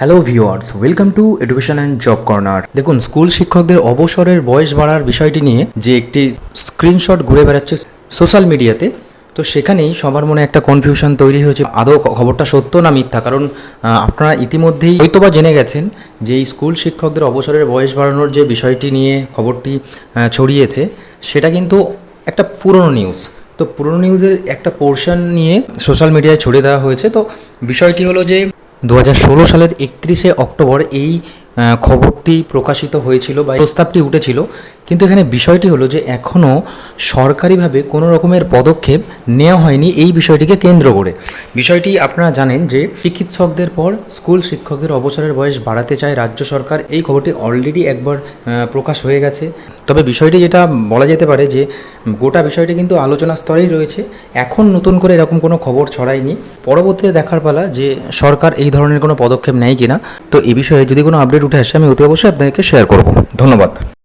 Hello viewers welcome to education and job corner দেখুন school শিক্ষকদের অবসরের বয়স বাড়ার বিষয়টি নিয়ে যে একটি স্ক্রিনশট ঘুরে বেড়াচ্ছে সোশ্যাল মিডিয়াতে তো সেখানেই সবার মনে একটা কনফিউশন তৈরি হয়েছে। আদৌ খবরটা সত্য না মিথ্যা? কারণ আপনারা ইতিমধ্যেই হয়তোবা জেনে গেছেন যে এই স্কুল শিক্ষকদের অবসরের বয়স বাড়ানোর যে বিষয়টি নিয়ে খবরটি ছড়িয়েছে, সেটা কিন্তু একটা পুরনো নিউজ তো পুরনো নিউজের একটা পোর্শন নিয়ে সোশ্যাল মিডিয়ায় ছড়িয়ে দেওয়া হয়েছে। তো বিষয়টি হলো যে দু হাজার ষোলো সালের একত্রিশে অক্টোবর এই খবরটি প্রকাশিত হয়েছিল বা প্রস্তাবটি উঠেছিল। কিন্তু এখানে বিষয়টি হলো যে এখনও সরকারিভাবে কোনো রকমের পদক্ষেপ নেওয়া হয়নি এই বিষয়টিকে কেন্দ্র করে। বিষয়টি আপনারা জানেন যে চিকিৎসকদের পর স্কুল শিক্ষকদের অবসরের বয়স বাড়াতে চায় রাজ্য সরকার। এই খবরটি অলরেডি একবার প্রকাশ হয়ে গেছে। তবে বিষয়টি যেটা বলা যেতে পারে যে গোটা বিষয়টি কিন্তু আলোচনা স্তরেই রয়েছে। এখন নতুন করে এরকম কোনো খবর ছড়ায়নি। পরবর্তীতে দেখার পালা যে সরকার এই ধরনের কোনো পদক্ষেপ নেয় কিনা। তো এই বিষয়ে যদি কোনো আপডেট উঠে আসে, আমি অতি অবশ্যই আপনাদেরকে শেয়ার করব। ধন্যবাদ।